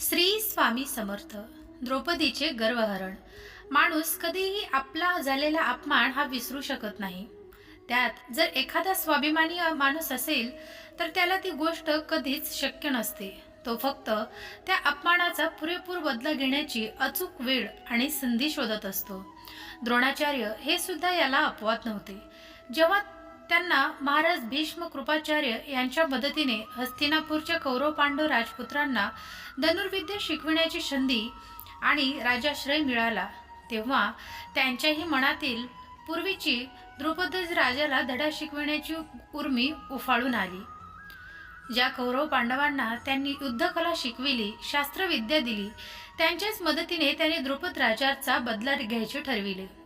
श्री स्वामी समर्थ द्रौपदीचे गर्वहरण. माणूस कधीही आपला झालेला अपमान हा विसरू शकत नाही. त्यात जर एखादा स्वाभिमानी माणूस असेल तर त्याला ती गोष्ट कधीच शक्य नसते. तो फक्त त्या अपमानाचा पुरेपूर बदला घेण्याची अचूक वेळ आणि संधी शोधत असतो. द्रोणाचार्य हे सुद्धा याला अपवाद नव्हते. जेव्हा त्यांना महाराज भीष्म कृपाचार्य यांच्या मदतीने हस्तिनापूरच्या कौरव पांडव राजपुत्रांना धनुर्विद्या शिकविण्याची संधी आणि राजाश्रय मिळाला. तेव्हा त्यांच्याही मनातील पूर्वीची द्रुपदज राजाला धडा शिकविण्याची उर्मी उफाळून आली. ज्या कौरव पांडवांना त्यांनी युद्धकला शिकविली शास्त्रविद्या दिली त्यांच्याच मदतीने त्यांनी द्रुपद राजाचा बदला घ्यायचे ठरविले.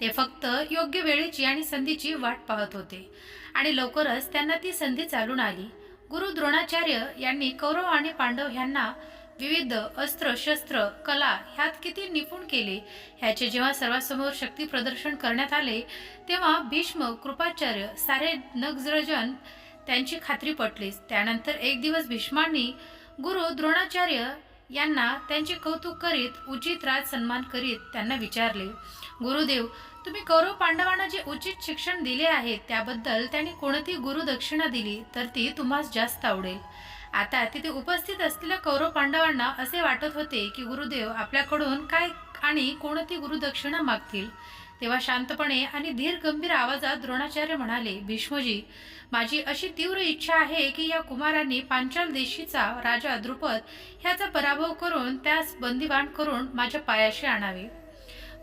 ते फक्त योग्य वेळेची आणि संधीची वाट पाहत होते. आणि लवकरच त्यांना ती संधी चालून आली. गुरु द्रोणाचार्य यांनी कौरव आणि पांडव यांना विविध अस्त्र शस्त्र कला ह्यात किती निपुण केले ह्याचे जेव्हा सर्वांसमोर शक्ती प्रदर्शन करण्यात आले तेव्हा भीष्म कृपाचार्य सारे नगजरजन त्यांची खात्री पटलीच त्यानंतर एक दिवस भीष्मांनी गुरु द्रोणाचार्य यांना त्यांचे कौतुक करीत उचित राज सन्मान करीत त्यांना विचारले गुरुदेव तुम्ही कौरव पांडवांना जे उचित शिक्षण दिले आहे त्याबद्दल त्यांनी कोणती गुरुदक्षिणा दिली तर ती तुम्हाला जास्त आवडेल. आता तिथे उपस्थित असलेल्या कौरव पांडवांना असे वाटत होते की गुरुदेव आपल्याकडून काय आणि कोणती गुरुदक्षिणा मागतील. तेव्हा शांतपणे आणि धीर गंभीर आवाजात द्रोणाचार्य म्हणाले भीष्मजी माझी अशी तीव्र इच्छा आहे की या कुमारांनी पांचाल देशीचा राजा द्रुपद ह्याचा पराभव करून त्यास बंदिवान करून माझ्या पायाशी आणावे.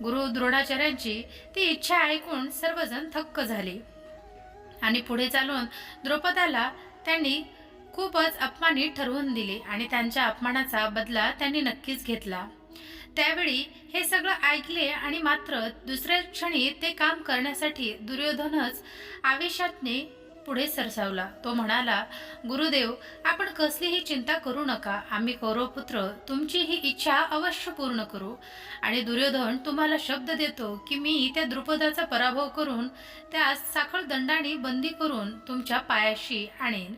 गुरु द्रोणाचार्यांची ती इच्छा ऐकून सर्वजण थक्क झाले. आणि पुढे चालून द्रौपदाला त्यांनी खूपच अपमानित ठरवून दिले आणि त्यांच्या अपमानाचा बदला त्यांनी नक्कीच घेतला. त्यावेळी हे सगळं ऐकले आणि मात्र दुसऱ्या क्षणी ते काम करण्यासाठी दुर्योधनच आवेशातने पुढे सरसावला. तो म्हणाला गुरुदेव आपण कसलीही चिंता करू नका. आम्ही कौरवपुत्र. तुमची ही इच्छा अवश्य पूर्ण करू. आणि दुर्योधन तुम्हाला शब्द देतो की मी त्या द्रुपदाचा पराभव करून त्यास साखळ दंडाने बंदी करून तुमच्या पायाशी आणेन.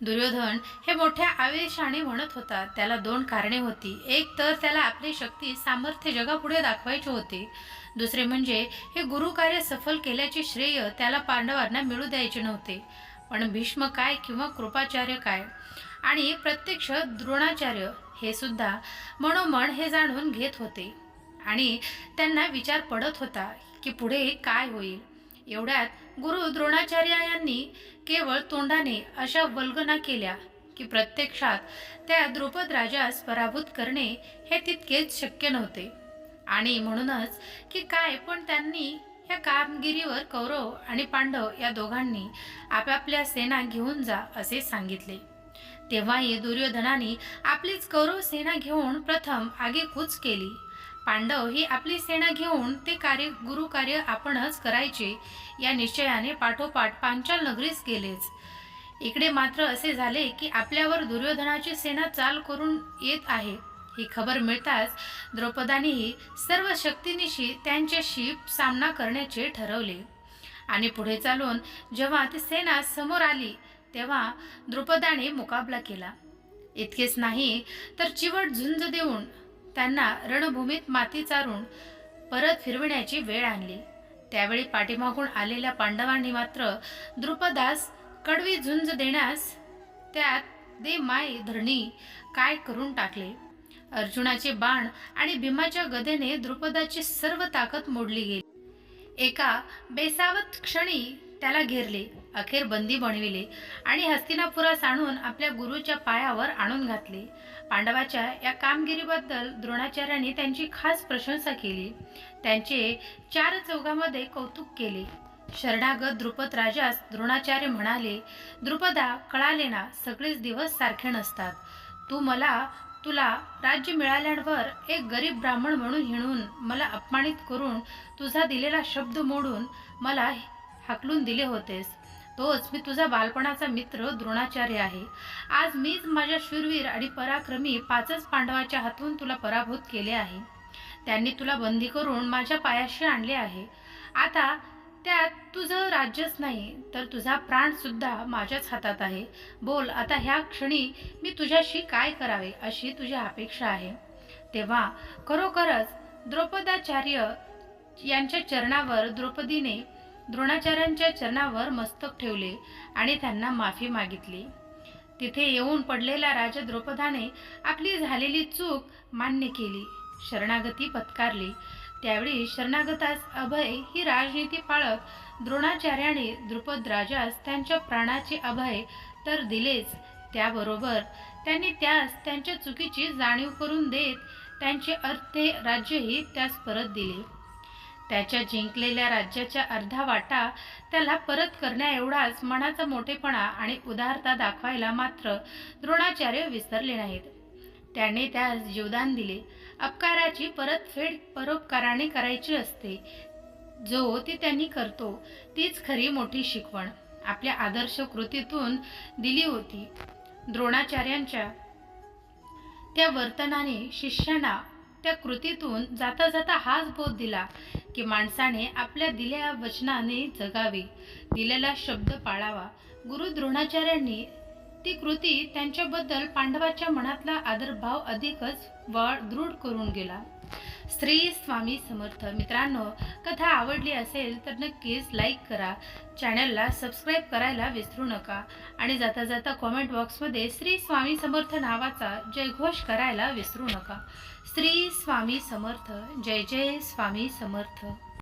दुर्योधन हे मोठ्या आवेशाने म्हणत होता. त्याला दोन कारणे होती. एक तर त्याला आपली शक्ती सामर्थ्य जगापुढे दाखवायचे होते. दुसरे म्हणजे हे गुरुकार्य सफल केल्याचे श्रेय त्याला पांडवांना मिळू द्यायचे नव्हते. पण भीष्म काय किंवा कृपाचार्य काय? आणि प्रत्यक्ष द्रोणाचार्य हे सुद्धा मनोमन हे जाणून घेत होते. आणि त्यांना विचार पडत होता की पुढे काय होईल? एवढ्यात गुरु द्रोणाचार्य यांनी केवळ तोंडाने अशा वल्गना केल्या की प्रत्यक्षात त्या द्रुपद राजास पराभूत करणे हे तितकेच शक्य नव्हते. आणि म्हणूनच की काय पण त्यांनी या कामगिरीवर कौरव आणि पांडव या दोघांनी आपापल्या सेना घेऊन जा असे सांगितले. तेव्हाही दुर्योधनाने आपलीच कौरव सेना घेऊन प्रथम आगेकूच केली. पांडव ही आपली सेना घेऊन ते कार्य गुरु कार्य आपणच करायचे या निश्चयाने पाठोपाठ पांचाल नगरीस गेलेच. इकडे मात्र असे झाले की आपल्यावर दुर्योधनाची सेना चाल करून येत आहे. ही खबर मिळताच द्रौपदानेही सर्व शक्तीनिशी त्यांच्याशी सामना करण्याचे ठरवले. आणि पुढे चालून जेव्हा ती सेना समोर आली तेव्हा द्रुपदाने मुकाबला केला. इतकेच नाही तर चिवट झुंज देऊन त्यांना रणभूमीत माती चारून परत फिरविण्याची वेळ आणली. त्यावेळी पाठीमागून आलेल्या पांडवांनी मात्र द्रुपदास कडवी झुंज देण्यास त्यात दे माय धरणी काय करून टाकले. अर्जुनाचे बाण आणि भीमाच्या गदेने द्रुपदाची सर्व ताकद मोडली गेली. एका बेसावत क्षणी त्याला घेरले अखेर बंदी बनविले आणि हस्तिनापुरास आणून आपल्या गुरुच्या पायावर आणून घातले. पांडवाच्या या कामगिरीबद्दल द्रोणाचार्यांनी त्यांची खास प्रशंसा केली. त्यांचे चार चौघामध्ये कौतुक केले. शरणागत द्रुपद राजास द्रोणाचार्य म्हणाले द्रुपदा कळाले ना सगळेच दिवस सारखे नसतात. तू मला तुला राज्य मिळाल्यावर एक गरीब ब्राह्मण म्हणून हिणून मला अपमानित करून तुझा दिलेला शब्द मोडून मला हाकलून दिले होतेस. तोच मी तुझा बालपणाचा मित्र द्रोणाचार्य आहे. आज मीच माझ्या शूरवीर आणि पराक्रमी पाचच पांडवाच्या हातून तुला पराभूत केले आहे. त्यांनी तुला बंदी करून माझ्या पायाशी आणले आहे. आता त्यात तुझं राज्यच नाही तर तुझा प्राणसुद्धा माझ्याच हातात आहे. बोल आता ह्या क्षणी मी तुझ्याशी काय करावे अशी तुझी अपेक्षा आहे. तेव्हा खरोखरच द्रौपदाचार्य यांच्या चरणावर द्रौपदीने द्रोणाचार्यांच्या चरणावर मस्तक ठेवले आणि त्यांना माफी मागितली. तिथे येऊन पडलेल्या राजा द्रौपदाने आपली झालेली चूक मान्य केली. शरणागती पत्कारली. त्यावेळी शरणागतास अभय ही राजनीती पाळत द्रोणाचार्याने द्रुपद राजास त्यांच्या प्राणाचे अभय तर दिलेच. त्याबरोबर त्यांनी त्यास त्यांच्या चुकीची जाणीव करून देत त्यांचे अर्थे राज्यही त्यास परत दिले. त्याच्या जिंकलेल्या राज्याच्या अर्धा वाटा त्याला परत करण्या एवढाच मनाचा मोठेपणा आणि उदारता दाखवायला मात्र द्रोणाचार्य विसरले नाहीत. त्याने त्यास जीवदान दिले. अपकाराची परतफेड परोपकाराने करायची असते. जो ती त्यांनी करतो तीच खरी मोठी शिकवण. आपल्या आदर्श कृतीतून दिली होती. द्रोणाचार्यांच्या त्या वर्तनाने शिष्यांना त्या कृतीतून जाता जाता हाच बोध दिला. की माणसाने आपल्या दिलेल्या वचनाने जगावे. दिलेला शब्द पाळावा. गुरु द्रोणाचार्यांनी ती कृती त्यांच्याबद्दल पांडवाच्या मनातला आदरभाव अधिकच वाढ दृढ करून गेला. श्री स्वामी समर्थ. मित्रांनो कथा आवडली असेल तर नक्कीच लाईक करा. चॅनलला सबस्क्राईब करायला विसरू नका. आणि जाता जाता कॉमेंट बॉक्समध्ये श्री स्वामी समर्थ नावाचा जयघोष करायला विसरू नका. श्री स्वामी समर्थ. जय जय स्वामी समर्थ.